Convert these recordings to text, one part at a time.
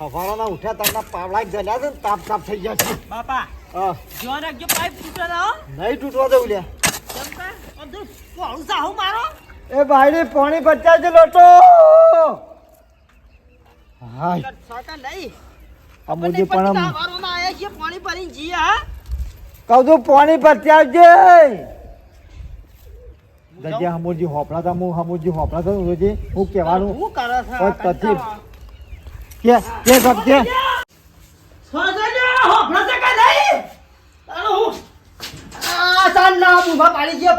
હવારાના ઉઠ્યા તારના પાવડા જલ્યા છે તાપ તાપ થઈ ગયા છે. બાપા હા રાખજો પાઇપ તૂટે ના નહીં તૂટવા દઉં લ્યા. મારો? એ ભાઈની પાણી પચાસ છે લોટો. હાય. સાકા નહીં. આ મુજે પણ આમ આયા છીએ પાણી ભરીને જઈએ હા? કહું છું પાણી પચાસ છે જગ્યા હમુરજી હોપડા તા હું હમુરજી હોપડા તો હું કહેવાનું હું કરે છે. કે કે સબ કે?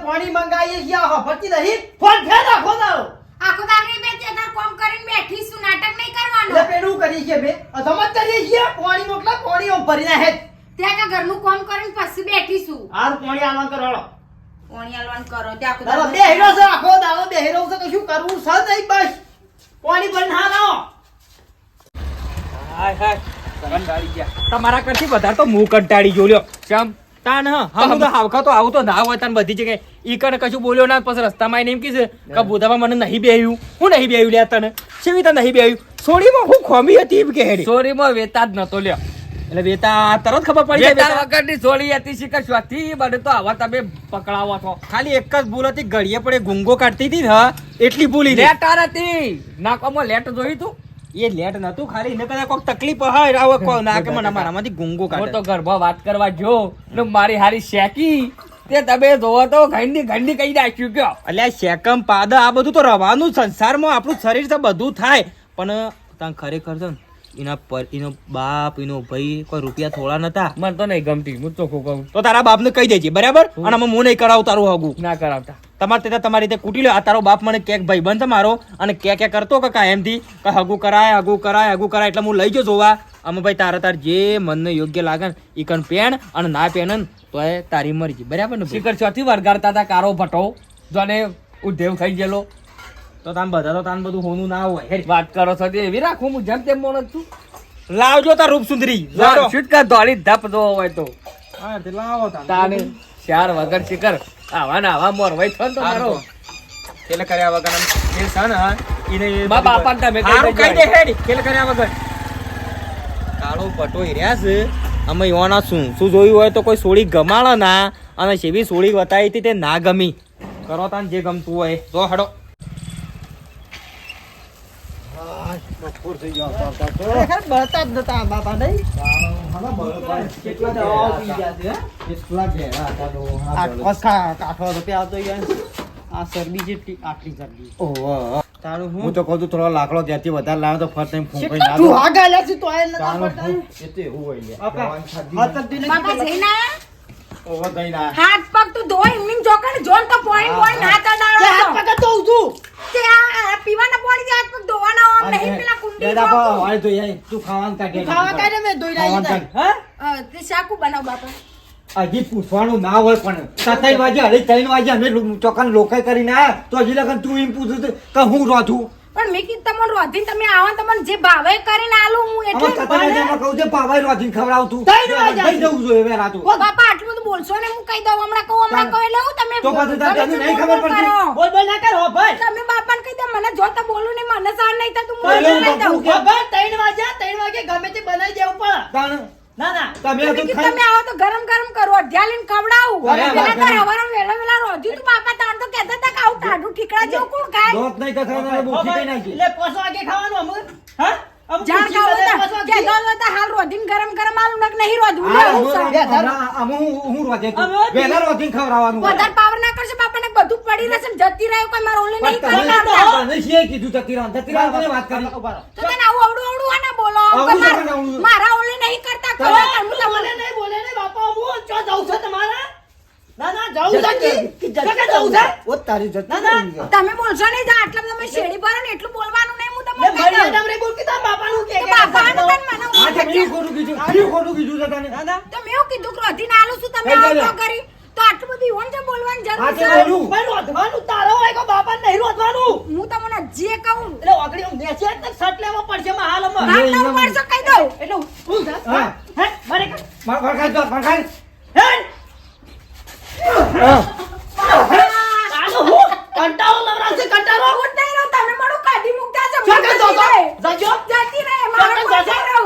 પાણી મંગાવીએ ગયા હોભળતી નહીં. ફોન ફેર રાખો તારો. આખો દાડી બે તે તાર કોમ કરીને બેઠી છું નાટક નહીં એટલે કરવાનું કરી છે બે. અધમત કરીએ છીએ પાણી મોકલા પાણી ઓમ ભરી નાખે ત્યાં કે ઘરનું કોમ કરીને પછી બેઠી છું. હાર પાણી આલવાન કરો પાણી આલવાનું કરો ત્યાં આખો દાડો બે હીરો છે આખો દાડો બે હીરો છે કશું કરવું? છે નહીં બસ. પાણી ભરીને હા લાવો હાય હાય કંટાળી ગયા તમારા કરતી વધારે તો હું કંટાળી ગયો લ્યો. શ્યામ તાન હમ તો હાવખા તો આવું તો ના હોય તાન બધી જગ્યાએ. ઈ કણ કશું બોલ્યો ના પછી રસ્તામાં આઈને એમ કીધું કે બુધામાં મને નહીં બેહ્યું. હું નહીં બેહ્યું લ્યા તને. છેવી તને નહીં બેહ્યું? સોરીમાં હું ખોમી હતી એમ કે ચોરીમાં વેતા જ નતો લ્યો. એટલે વેતા તરત ખબર પડી જાય વેતા વેતા. વગરની સોળી હતી કે સ્વાથી બને તો આવા તમે પકડાવો છો. ખાલી એક જ ભૂલ હતી ઘડીએ પડે ગુંગો કાઢતી હતી ને હા. એટલી ભૂલી લે લેટર હતી. નાકોમાં લેટ જોઈ તું? એ લેટ નતું ખાલી એને કદાચ કોક તકલીફ હોય આવો કોઈ ના કે મને મારામાંથી ગુંગો કાઢે. તો ગર્ભ વાત કરવા જો ને મારી હારી શેકી તે તમે જોવો તો ઘંડી ઘંડી કહી નાખ્યું કયો. અલ્યા શેકમ પાદ આ બધું તો રવાનું સંસારમાં આપણું શરીર તો બધું થાય. પણ તને ખરેખર છે ને એના પર એનો બાપ એનો ભાઈ કોઈ રૂપિયા થોડા નતા. મને તો નહીં ગમતી હું ચોખ્ખું કહું? તો તારા બાપને કહી દેજે બરાબર? અને અમે હું નહીં કરાવું તારું હગું ના કરાવતા. તમારે ત્યાં તમારી રીતે કૂટી લો આ તારો બાપ મને કેક ભાઈ બંધ મારો અને કે કે કરતો કે કાયમથી કે હગું કરાય હગું કરાય હગું કરાય એટલે હું લઈ જો જોવા. અમે ભાઈ તારા તાર જે મનને યોગ્ય લાગે ને ઈ કણ પેણ અને ના પેણ ને તો એ તારી મરજી. બરાબર ને શિખર ચોથી વરગાડતા હતા કારો ભટો જોને ઉદ્ધેવ થઈ ગયેલો. તો તાન બધા તો તાન બધું હોનું ના હોય. હેડ. વાત કરો છો તે એવી રાખું હું જેમ તેમ મોણસ છું. લાવજો તાર રૂપ સુંદરી લાવજો. શૂટ કર દોડી ધપ દો હોય તો. હા તે લાવો તાને. ચાર વગર શિકર આવા ને આવા મોરવાઈ થયો થન તો મારો. કેલ કર્યા વગર આમ જે છે ને ઈને એ બા બાપાને તમે કહી દે હેડ. કેલ કર્યા વગર. કાળો પટો હિર્યા છે. અમે યોના શું શું જોયું હોય તો કોઈ સોળી ગમાડો ના. અને સેવી સોળી બતાવી હતી તે ના ગમી. કરો તાન જે ગમતું હોય. તો હડો. બપોર થઈ ગયો આવતા આવતા તો. ખરેખર બળતા જ નતા બાપા નહીં હા, બરોબર. કેટલા દવાઓ પી ગયા છે કેટલા ઘેરા હતા તો. આ કાઠો રૂપિયા આવતો યાર આ શરદી જેટલી આટલી શરદી ઓહો. તારું હું હું તો કહું થોડો લાકડો ત્યાંથી વધારે લાવ્યો તો ફરતા ફૂંકાઈ ના દો. ઢુહા ગાલ્યા છે તો આય નતા પડતા એ તો એવું હોય લે. બાપા, જવાન ખાધી હા, તરતી બાપા પેલા. ઓહો, દઈ હાથ પગ તું ધોઈ જોન તો પોઈન્ટ પોઈન્ટ હાથ પકડ તો ઊંધું. તે આ પીવાના પાણી હાથ પગ ધોવાના આમ નહીં પેલા કુંડી બે દાખલો તો યાર, તું ખાવાનું કાઢી ખાવા કાઢે મેં ધોઈ નાખી ખાવાનું તાર. કાઢ. હે? અ, તે શાકુ બનાવ બાપા? હજી પૂછવાનું ના હોય પણ સત્તાઈ વાગે હળી ત્રણ વાગે અમે ચોકાન લોકાઈ કરીને આયા. તો હજી લગન તું એમ પૂછું કે હું રોધું? પણ મેં કીધું તમને રોધીને તમે આવો તમને જે ભાવે કરીને આલું હું એટલે કહું છું ભાવે બાપા આટલું બધું બોલશો ને હું કહી દઉં હમણાં કહું હમણાં કહું એટલે હું તમે તો પાછું તને નહીં ખબર પડતી? બોલ બોલ ના કરો ભાઈ. તમે બાપાને કહી દે મને જોતા બોલું ને મને સાર નહીં થતું હું કહી દઉં. ભાઈ 3 વાગ્યા 3 વાગે ગમે તે બનાવી દેવું પડે તાણ ના ના. તમે તો તમે આવો તો ગરમ ગરમ કરો અઢિયા લઈને ખવડાવું. પેલા. તાર હવારમાં વહેલા વહેલા રોધ્યું તું બાપા તાણ તો કહેતા હતા કે આવું ટાઢું ઠીકડા જેવું કોણ ખાય? દોત નહીં કથા કઈ નાખી વાગે ખાવાનું અમુક હા? મારો ઓલે નહીં કરતા. તો ખબર હવે હું તમને નહીં, બોલે નહીં, બાપા, હું ચો જાઉં છું. તમારે? ના, ના, જાઉં છું કી? જાઉં છે? ઓ તારી જતી ના, ના. તમે બોલશો નહીં તો આટલા તમે શેરડી ભરો ને એટલું બોલવાનું નહીં લે, બોલ કે તારા બાપાનું કે કે બાપાનું. તને મને આ ઓળખે તમે ખોટું કીધું એવું ખોટું કીધું છે તને ના, ના. તો મેં કીધું કે રોધીને આલું છું તમે કઈ આવું જાય? તો કરી તો આટલું બધું ઈવન છે બોલવાની જરૂર છે બોલું. રોધવાનું તારો હોય કે બાપાને નહીં રોધવાનું? હું તમને જે કહું એટલે ઓગળી આમ નેચે જ લેવો પડશે માં હાલ અમાર. વાત તો પડશો કહી દઉં એટલે હું હા. હે? મારે દો. હે? હા. તારો હું? કંટાળો લવરાવશે, કંટાળો. હું જ નહીં રહું તમે મારું કાઢી મૂકતા છો શું હું કરતો જતી હતો? રહે. જાજો. જતી રહે મારો શું કોઈ કરતો હતો? નહીં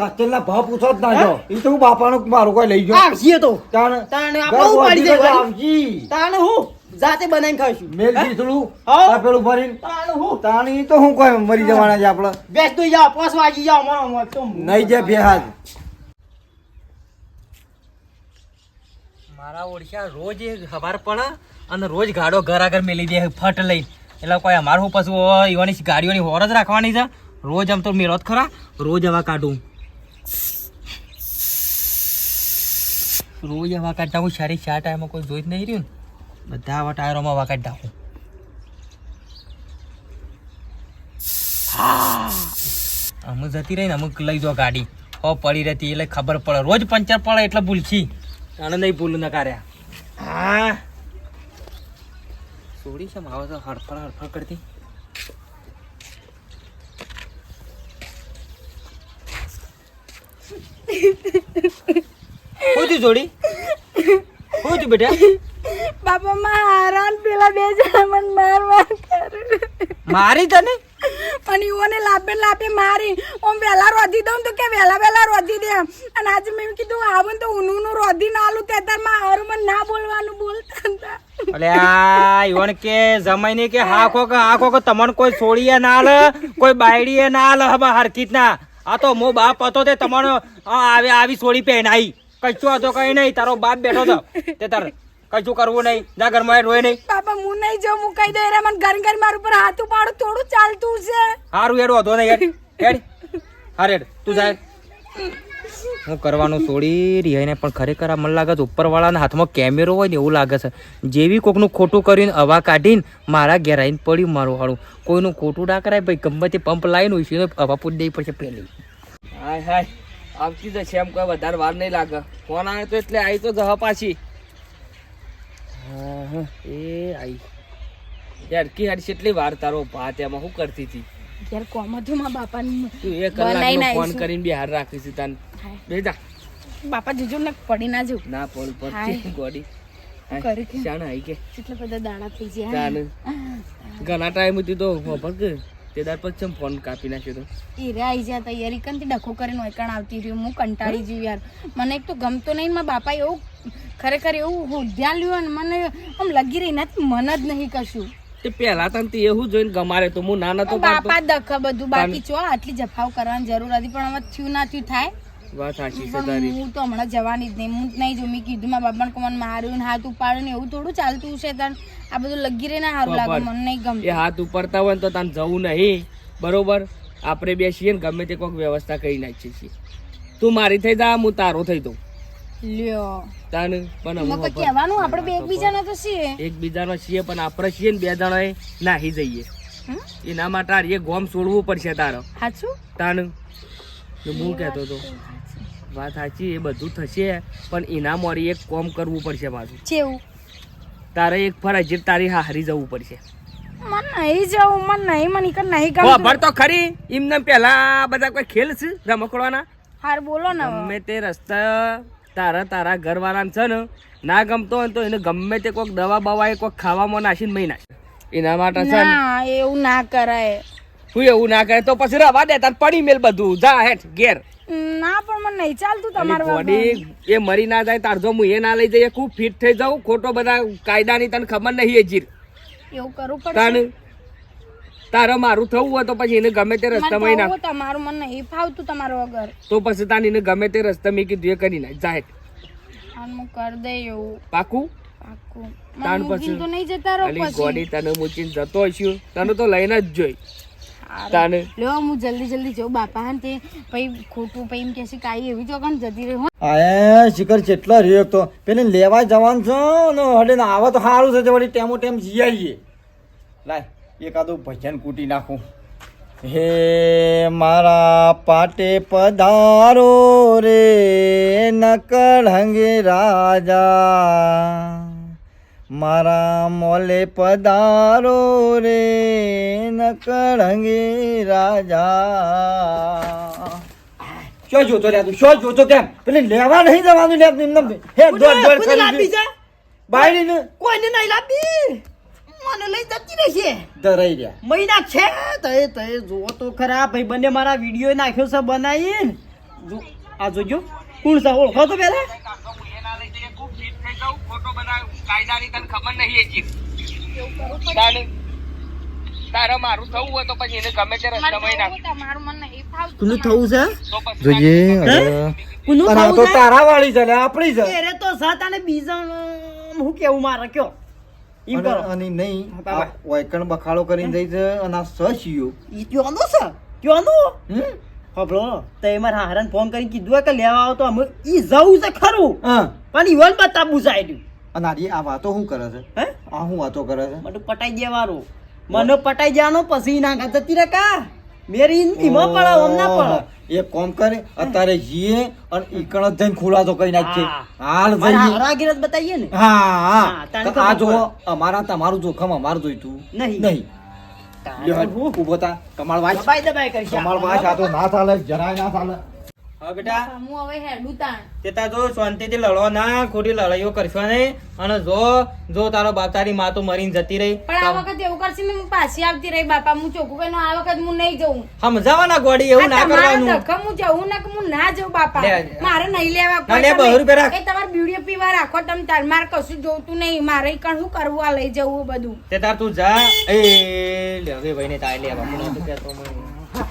કાચેલના ભાવ પૂછો જ ના જો એ તો હું બાપાનું મારું કોઈ લઈ ગયો આવશે તો. તાણ તાણ ઘર પાડી દે. આવજી. તાણે હું જાતે બનાવીને ખાઈશું. મેલ? દીધું હા. આ પેલું ભરીને તાણ હું. તાણી તો હું કોઈ મરી જવાના છે આપણે. બેસ તો જા પાંચ વાગી જાઓ મારા મોત તો નહીં જે ભેહાજ મારા ઓળખ્યા રોજ એ ખબર પડે અને રોજ ગાડો ઘર આગળ મેલી દે ફટ લઈ. એટલે કોઈ અમારું હું પાછું ઓય ગાડીઓની હોર જ રાખવાની છે. રોજ આમ તો મેળો જ ખરા. રોજ આવા કાઢું. રોજ વાકાટ હું સારી ચાર ટાઈમમાં કોઈ જોઈ જ નહીં રહ્યું બધા આવા ટાયરોમાં વાકાટ કાઢતા અમે જતી રહી ને, અમુક લઈ જો ગાડી. હો, પડી રહેતી, એટલે ખબર પડે. રોજ પંચર પડે એટલે ભૂલથી આને નહીં ભૂલ ન કર્યા. હા. છોડી છે, માવો તો હડફડ હડફડ કરતી. શું જોડી? શું છું બેટા? બાપા માં હારાન પેલા બે જણા મને માર માર કરે. મારી તને? અને ઈઓને લાપે લાપે મારી. ઓમ વહેલા રોધી દઉં તો કે વહેલા વહેલા રોધી દે. અને આજે મેં કીધું આવું તો ઊનું નું રોધી ના આલું તે તારમાં હારું મને ના બોલવાનું બોલતા હતા. અલે આ ઈવન કે જમાઈ ને કે હાખો કે હાખો કે તમને કોઈ છોડીએ ના આલે કોઈ બાયડીએ ના આલે હબા હરકીત ના આ તો મો બાપ હતો તે તમારો આવી આવી છોડી પહેનાઈ. કચ્છો હતો કઈ નહીં. તારો બાપ બેઠો હતો તે તાર કશું કરવું નહીં. જા ઘરમાં રોય નહીં. બાપા હું નહીં જાઉં. હું કહી દઉં રે મને ઘર ઘર મારું પર હાથ ઉપાડું. થોડું ચાલતું છે. હારું એડ વધો નહીં હેડ. હેડ. હાર હેડ. તું જાય હું કરવાનું છોડી રિહાઈને પણ ખરેખર આ મને લાગે છે ઉપરવાળાના હાથમાં કેમેરો હોય ને એવું લાગે છે. જેવી કોકનું ખોટું કરીને હવા કાઢીને મારા ઘેર આવીને પડ્યું મારું હાડું કોઈનું ખોટું ના કરાય ભાઈ. ગમે તે પંપ લાવીને ઉછીને હવા પૂરી દેવી પડશે પહેલી. હાય હાય. આવતી તો છે એમ કોઈ વધારે વાર નહીં લાગે. ફોન આવે તો એટલે આવી તો જહ પાછી. હા, હા, એ આઈ. યાર કી હારી કેટલી વાર તારો ભાત એમાં શું કરતી હતી? યાર કોમ હતું મારા બાપાનું. તું એક કલાકનો ફોન કરીને બી હાર રાખી છે તને. બેજા બાપા જોજો ને પડી ના જવું. ના પડ પડતી ગોડી. કરી કે? શાણ આઈ કે કેટલા બધા દાણા થઈ ગયા. ઘણા ટાઈમ હતી તો ખબર કે તે દાર પછી ચમ ફોન કાપી નાખ્યો તો? એ રે આઈ જા તૈયારી કંતી ડખો કરીને ઓયકણ આવતી રહ્યું હું કંટાળી જઈ યાર. મને એક તો ગમતો નહીં મારા બાપા એવું ખરેખર એવું ધ્યાન લ્યું અને મને આમ લગી રહી નથી મન જ નહીં કશું. તે પહેલા તને તે એવું જોઈને ગમારે તો હું નાના તો બાપા દખ બધું બાકી ચો આટલી જફાવ કરવાની જરૂર હતી પણ હવે થયું ના થયું થાય. વાત સાચી છે તારી. હું તો હમણાં જવાની જ નહીં. હું નહીં જો મેં કીધું મારા બાપાને કે માર્યું ને હાથ ઉપાડ્યું ને એવું થોડું ચાલતું છે આ બધું લગી રહી ને સારું લાગે મને નહીં એ હાથ ઉપરતા હોય ને તો તને જવું નહીં. બરોબર? આપણે બે છીએ ને ગમે તે કોઈક વ્યવસ્થા કરી નાખીએ છીએ. તું મારી થઈ જા હું તારો થઈ દઉં. લ્યો. તાને પણ કઈ કહેવાનું? આપણે બે એકબીજાના તો છીએ. એકબીજાનો છીએ પણ આપણે છીએ ને બે જણાએ નાહી જઈએ? એના માટે આ ગોમ છોડવું પડશે તારો. સાચું તાન તો હું કહેતો હતો વાત સાચી એ બધું થશે પણ એના મોરી એક કોમ કરવું પડશે મારું ચેવું તારે એક ફરજિયાત તારી હારી જવું પડશે. મને નહીં જવું મને નહીં મને કર નહીં ગમતું. ખબર તો ખરી. એમને પહેલા બધા કોઈ ખેલ છે રમકડવાના હાર બોલો ને. ગમે તે રસ્તા તારા તારા ઘરવાળાને છે ને ના ગમતો હોય તો એને ગમે તે કોઈક દવા બવા કોઈક ખાવામાં નાખીને મહી નાખે. એના માટે છે ના એવું ના કરાય. હું એવું ના કરે તો પછી રવા દે તાર પડી મેલ બધું. જા હેઠ ઘેર. ના પણ મને નહીં ચાલતું તમારું બોડી એ મરી ના જાય તાર જો હું એ ના લઈ જઈએ ખૂબ ફિટ થઈ જાઉં ખોટો બધા કાયદાની તને ખબર નહીં એ જીર. એવું કરવું પડે તાને તારે મારું થવું હોય તો પછી એને ગમે તે રસ્તામાં નાખ. તમારું મને નહીં ફાવતું તમારો વગર. તો પછી તાને એને ગમે તે રસ્તા મેં કીધું એ કરી નાખ જાય હું કરી દે એવું. પાકું? પાક્કું તાન પછી- તો નહીં જતા રહો પછી. ગોડી તને મૂકીને જતો હશું તને તો લઈને જ જોઈ. તાને? લો હું જલ્દી જલ્દી જો બાપા હે ને તે પછી ખોટું પછી એમ કહેશે કાઈ એવી જો કણ જતી રહી હો. આયા શિખર જેટલા રહ્યો તો. પેલે લેવા જવાનું છે ને હડે ને આવે તો સારું છે વળી ટેમો ટેમ જઈ આવીએ લાય એકાદું ભજન કૂટી નાખું. હે મારા પાટે પધારો રે નકળંગે રાજા. મારા મોલે પધારો રે નકળંગે રાજા. શું જોતો રહ્યા તું? શું જોતો કેમ પેલી લેવા નહીં જવાનું લે એમને હે દોડ દોડ કોઈને લાપી છે બાયડી ને કોઈને નહીં લાપી મને લઈ જતી રહેશે ધરાઈ રહ્યા. મહિના છે. તય તય જો તો ખરા. ભાઈ બંને મારા વીડિયો નાખ્યો છે બનાવીને. જો આ જોજો. કોણ સા ઓળખો તો પેલા તારે મારું થવું હોય તો પછી એને ગમે તે નહીં કોનું થવું છે? જોઈએ કોનું થવું તો તારા વાળી છે ને આપણી છે. એરે તો સાત અને બીજા હું કેવું મારે કયો? અને- નહીં. વાયકણ બખાડો કરીને જઈ છે અને આ સશિયો ઈ ત્યોનો છે? ત્યોનો? હમ? હબળો તે મારા હારાને ફોન કરીને કીધું કે લેવા આવો તો અમે ઈ જવું છે ખરું. હા. પણ ઈવન બતાવું છે આઈડ્યું. અને આરી આ વાતો શું કરે છે? હે? આ શું વાતો કરે છે? મને પટાઈ દેવાનું. મને પટાઈ જવાનો પછી ના ગા તિરકા મેરી ઈમાં પડે ઓમ ના પડે એક કોમ કરે અત્યારે જીએ અને ઈકણ જઈને ખુલાસો કરી નાખશે હા. હાલ મારા જઈએ. હારા ગીરજ બતાવીએ ને. હા હા, તો આ જો અમારા તમારું જોખમ અમારું જોઈતું. નહીં. નહીં. ઊભો થા. કમાળ વાંચ દબાઈ દબાઈ કરી કમાળ વાંચ આ તો ના ચાલે જરાય ના ચાલે. હા બેટા. હું હવે હેડું તાણ. તે તાર જો શાંતિથી લડો ના ખોટી લડાઈઓ કરશો નહીં. અને જો જો તારો બાપ તારી માં તો મરીને જતી રહી પણ આ વખત એવું કરશે ને હું પાછી આવતી રહી બાપા હું ચોખ્ખું કહીને આ વખત હું નહીં જઉં. સમજાવવાના ગોડી એવું ના કરવાનું. ધક્કા હું જવું ના કે હું ના જઉં બાપા. મારે નહીં લેવા ના, લે, બહુ રૂપિયા રાખ. એ તમારે બીડીઓ પીવા રાખો તમે તાર મારે કશું જોતું નહીં. મારે કણ શું કરવું લઈ જવું બધું. તે તાર તું જા. એ લે હવે ભાઈને તાય લેવા. હું કહેતો.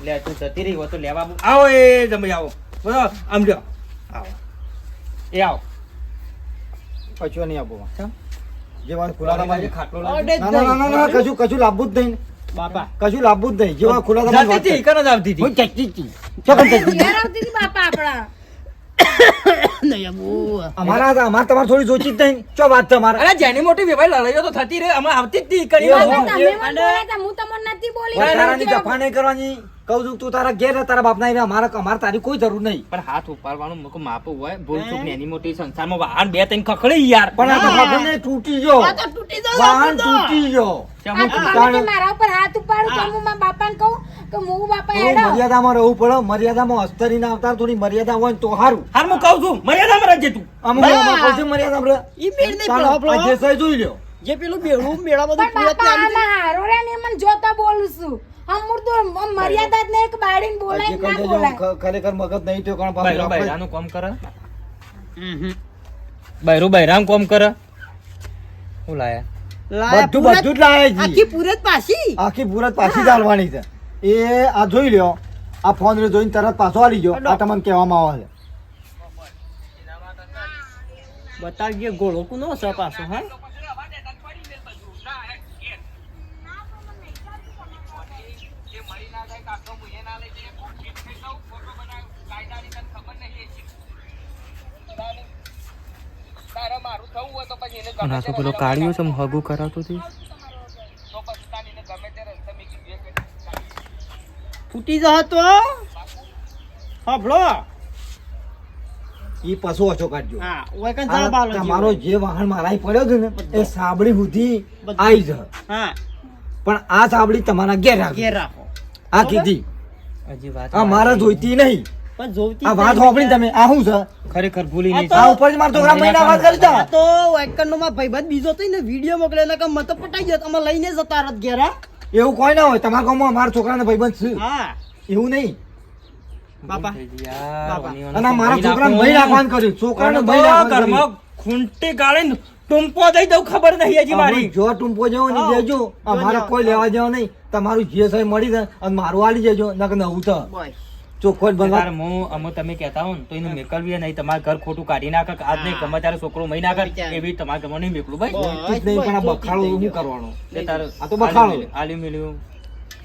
લે તું જતી રહી તો લેવા આવો એ જમી આવો. બોલો આમ લ્યો. આવો. એ આવો. કશું નહીં આપો. જેવા ખુલાસા મારી ખાટલો જ ના ના ના ના કશું કશું લાવવું જ નહીં. બાપા. કશું લાવવું જ નહીં. જેવા ખુલાસા જાતી હતી, ઈકન જ આવતી હતી. હું ચકચી છી ચોકન ચકચી આવતી હતી બાપા આપણા. નહીં અબુ. અમારા અમારે તમારે થોડી જોચી જ નહીં. ચો વાત તમારે અરે જેની મોટી વેવાઈ લડાઈઓ તો થતી રહે. અમે આવતી જ હતી કરી હું- હતા, તમને નથી બોલી કરવાની. કહું છું તું તારા ઘેર તારા બાપ ના અમારા અમારે તારી કોઈ જરૂર નહીં. પણ હાથ ઉપાડવાનું મકો માપ હોય. ભૂલ ચૂક ને એની મોટી સંસારમાં વાહન બે ત્રણ ખખડી યાર. પણ આ તો ખબર નહીં, તૂટી ગયો. આ તો તૂટી જશે વાહન તૂટી ગયો. તો મારા ઉપર હાથ ઉપાડું તો હું મારા બાપાને કહું કે હું બાપા હેડો. મર્યાદામાં રહેવું પડે મર્યાદામાં અસ્તરી ના આવતા થોડી મર્યાદા હોય તો હારું. હાર હું કહું છું મર્યાદામાં રહેજે તું. અમુક બા. અમારે મર્યાદામાં રહે? ઈ મેળ નહીં જે સહી જોઈ લ્યો. જે પેલું બેડું મેળા બધું પણ પૂરા છે. આમાં હારો રે ને મને જોતા બોલું છું. તો મર્યાદા જ નહીં કે બાળીને બોલાય ના બોલાય. ખરેખર મગજ નહીં તો કોણ બૈરો પાછું બૈરાનું કરે? બૈરો બૈરાનું કોમ કરે? હું લાયા? લાયા બધું બધું જ લાવે છે. આખી પૂરત પાછી? આખી પૂરત પાછી ચાલવાની છે. એ આ જોઈ લ્યો. આ ફોન રે જોઈને તરત પાછો આવી ગયો. આ તમને કહેવામાં આવે છે. બતાવજે ગોળો કુનો છે પાછો હા? અને આ તો પેલો કાળિયો છે હગું કરાવતો હતી ફૂટી જા તો? હભળો. ઈ પાછો ઓછો કાઢજો. હા ઓય કન જા બાલો તમારો જે વાહન મારાય પડ્યો છે ને એ સાબડી સુધી આવી જ. હા. પણ આ સાબડી તમારા ઘેર રાખો ઘેર રાખો. આ કીધી. હજી વાત આ મારા જોઈતી નહીં. પણ જોવતી આ વાત સાંભળી તમે આ શું છે? ખરેખર ભૂલી નહીં. તો- આ ઉપર જ મારા ગ્રામ મહિના વાત કરી તા તો વાયકનમાં ભાઈબંધ બીજો તો ને વીડિયો મોકલેલા કે મત પટાઈ ગયો અમે લઈને જતા રત ઘેર એવું કોઈ ના હોય. તમારા ગામમાં મારા છોકરાને ભાઈબંધ છે. હા. એવું નહીં. બાપા. અને મારા છોકરાને ભાઈ રાખવાનું કર્યું. છોકરાને ભાઈ રાખવાનું કર્યું. ખૂંટી ગાળીને ટુંપો દઈ દઉં ખબર નહીં હજી મારી. જો ટૂંપો જેવો ને જજો દેજો. અમારે કોઈ લેવા જવા નહીં. તમારું જે સાહેબ મળી જાય અને મારું આલી જજો નક નવું તો ચોખ્ખો જ બનવા તાર હું અમો તમે કહેતા હો તો એનું મેકલવી નહીં તમારા ઘર ખોટું કાઢી નાખે કે આજ નહીં ગમે ત્યારે છોકરો મહી નાખે. એવી તમારા ગમે નહીં મેકલું ભાઈ નહીં પણ આ બખાડો શું કરવાનો? આ તો બખાડો. આલી મેલ્યું-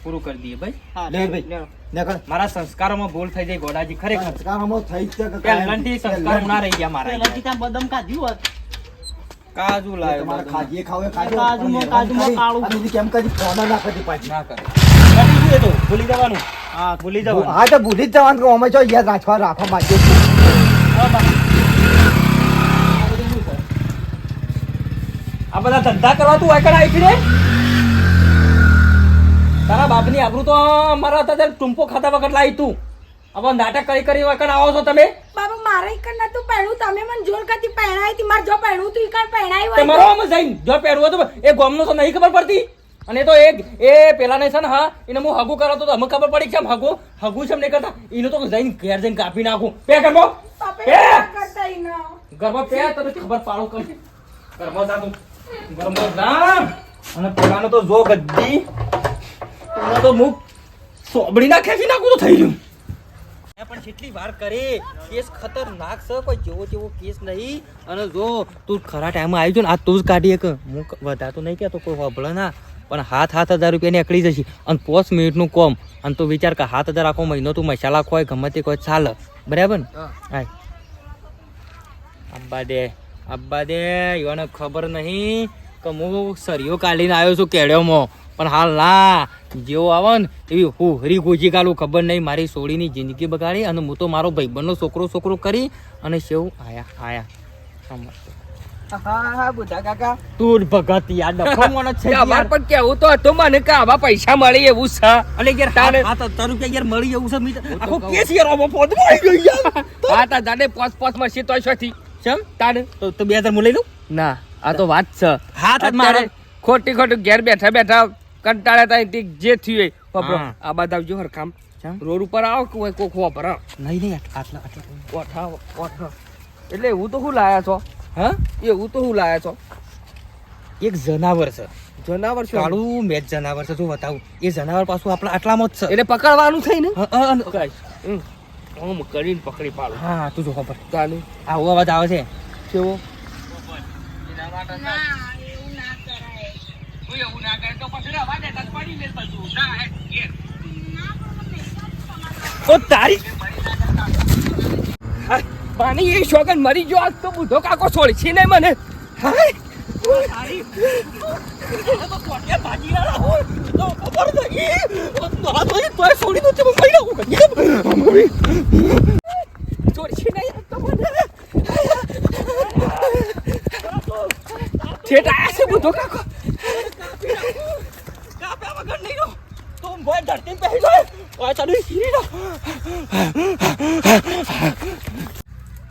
પૂરું કરી દઈએ ભાઈ લે. ભાઈ. મારા સંસ્કારોમાં ભૂલ થઈ જાય ગોડાજી ખરેખર. સંસ્કારોમાં થઈ જ છે કે કાંઈ સંસ્કાર ના રહી ગયા મારા બદામ કાઢ્યું હોત. કાજુ લાવ્યો તમારે. ખાજીએ ખાવે કાજુ કાજુ હેરાન કાળું. કેમ કરી ફોન ના કરી પાછી. ના કરે. કરી એ તો ભૂલી જવાનું. હા ભૂલી જવાનું હા તો ભૂલી જ જવાનું કે અમે જો યાદ રાખવા રાખવા માંગીએ છીએ. આ બધા ધંધા કરવા તું વાયકડ આવી રે? તારા બાપની આબરૂ તો અમારા હતા ત્યારે ટૂંપો ખાતા વખત લાવી તું. હવે નાટક કરી કરી વખત આવો છો તમે. બાબા મારે ઈ કણ નતું પહેણું તમે મને જોર કરતી પહેણાવી હતી. મારે જો પહેણું તું ઈ કણ પહેણાવી હોય તમારો આમ જઈને જો પહેરવું હતું તો એ ગોમનો તો નહીં ખબર પડતી. અને તો એક એ પેલાને છે ને હા એને હું હગું કરાવતો તો અમે ખબર પડી કે હગું હગું છે એમ નહીં કરતા. એને તો જઈને ઘેર જઈને કાપી નાખું. પે ગરબો. પે ગરબો પે તને ખબર પાડો કર ગરબો જા તું. ગરબો અને પેલાનો તો જો ગદ્દી. એનો તો મુખ સોબડી ના ખેંચી નાખું તો થઈ રહ્યું પણ કેટલી વાર કરે કેસ ખતરનાક છે કોઈ જેવો જેવો કેસ નહીં. અને જો તું ખરા ટાઈમે આવી જો ને આ તું જ કાઢી એક. હું ક- વધારે તો નહીં કહેતો કોઈ હોભળે ના. પણ હાથ હાથ હજાર રૂપિયાની અકળી જશે અને પોસ મિનિટનું કોમ. અને તું વિચાર કે હાથ હજાર આખો મહિનો તું મસાલા ખોય ગમે તે કોઈ ચાલે. બરાબર ને? હા. અબ્બા દે અબ્બા દે એને ખબર નહીં કે હું સરિયો કાઢીને આવ્યો છું કેળ્યોમાં. પણ હાલ ના જેવો આવે ને એવી હું હરી ગોજી કાલું ખબર નહીં. મારી સોળીની જિંદગી બગાડી અને હું તો મારો ભાઈબંધનો છોકરો છોકરો કરી અને સેવ આયા આયા. સમજ. હા હા બુધા કાકા તું ભગત યાર ડફો મને છે યાર. પણ કેવું તો હતું મને કે આવા પૈસા મળી એવું છે. અલે યાર તારે- હાથ હાથ હજાર રૂપિયા યાર મળી એવું છે મી આખો કેસ યાર આમાં પોતમાં આવી ગયો યાર. હા તા જાને પોસ પોસ મસી તોય શોથી ચમ? તાને તો તો બે હજાર હું લઈ લઉં? ના આ તો વાત છે. મારો. ખોટી ખોટું ઘેર બેઠા બેઠા કંટાળ્યા તા જે થયું આ બધા જો હરખામ રોડ ઉપર આવો કે કોઈ કોક વાપર નહીં નહીં આટલા આટલા ઓઠા ઓઠા. એટલે હું તો હું લાયા છો? હા? એવું તો હું લાયા છો. એક જનાવર છે. જનાવર છે કાળું મેચ જનાવર છે જો બતાવું. એ જનાવર પાછું આપણા આટલામાં જ છે. એટલે પકડવાનું થઈ ને. ઓમ કરીને પકડી પાડું. હા તું જો ખબર ચાલુ આવો અવાજ આવે છે. કેવો? ઓ તારી પાણી એ શોગન મરી ગયો. આજ તો બુધો કાકો છોડી છે ને મને. ધરતી છોડી છે ને આજ તો મને ઠેઠ આયા છે બુધો કાકો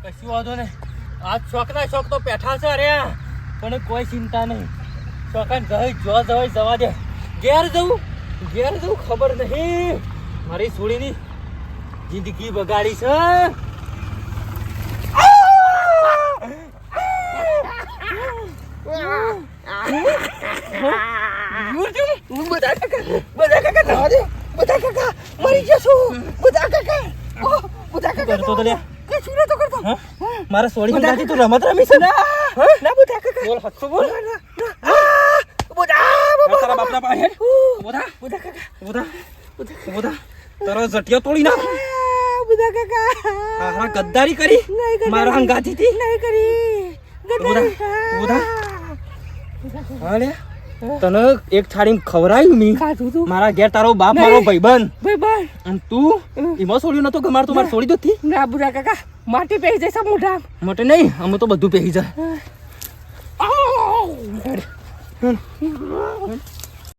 કશું વાંધો ને આ શોખના શોખ તો પેઠા છે અરે. પણ કોઈ ચિંતા નહીં. શોખાન જઈ જો જવાય જવા દે. ઘેર જવું ઘેર જવું ખબર નહીં. મારી છોડીની જિંદગી બગાડી છે. બધા કાકા? બધા કાકા જવા દે. બધા કાકા મરી જશું બધા કાકા. બધા કાકા કરતો તો લે કશું નતો કરતો હા? મારા સોળી હંગાથી તું રમત રમી છે? ને. હા? બધા કાકા. બોલ હસતો બોલ. આ તારા બાપના પાસે. બધા? બધા કાકા. ઊભો થા. તારો જટિયો તોડી નાખ. આ, કાકા. આ ગદ્દારી કરી. મારા હંગાથી થી નહીં કરી. ગદ્દારી. હા. લે. તને એક થાળી ખવરાયું મી. મારા ઘેર તારો બાપ મારો ભાઈબંધ. ભાઈ ભાઈ અને તું એમાં છોડ્યું નતો કે મારે તું મારે છોડી દો થી ના બુરા કાકા. માટી પહેરી જશે મોઢા. મોટે નહીં અમે તો બધું પહેરી જાય!